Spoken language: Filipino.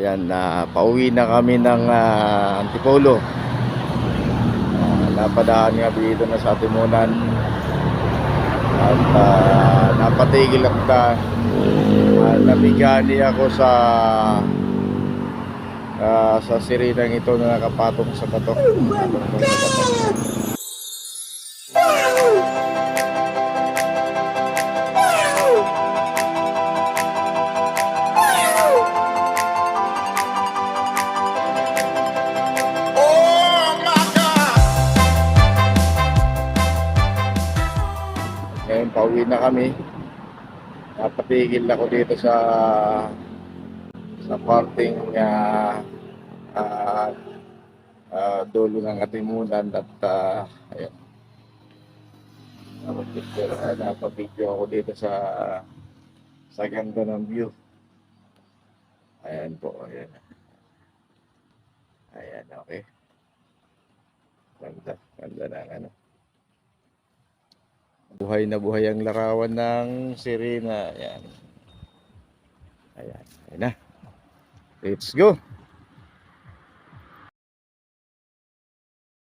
Ayan, na pauwi na kami ng ah, Antipolo. Uh, napadaan nga dito na sa Timunan. At ah, napatigil ako na uh, nabigani ako sa ah, sa sirinang ito na nakapatong sa bato. Nakapatong sa bato. Pauwi na kami. Napatigil ako dito sa sa parting uh, uh, uh, dulo ng atimunan at uh, ayan. Napapicture, uh, napapicture ako dito sa sa ganda ng view. Ayan po, ayan. Ayan, okay. Ganda, ganda ng ano. Buhay na buhay ang larawan ng sirena. Ayan. Ayan. Ayan na. Let's go.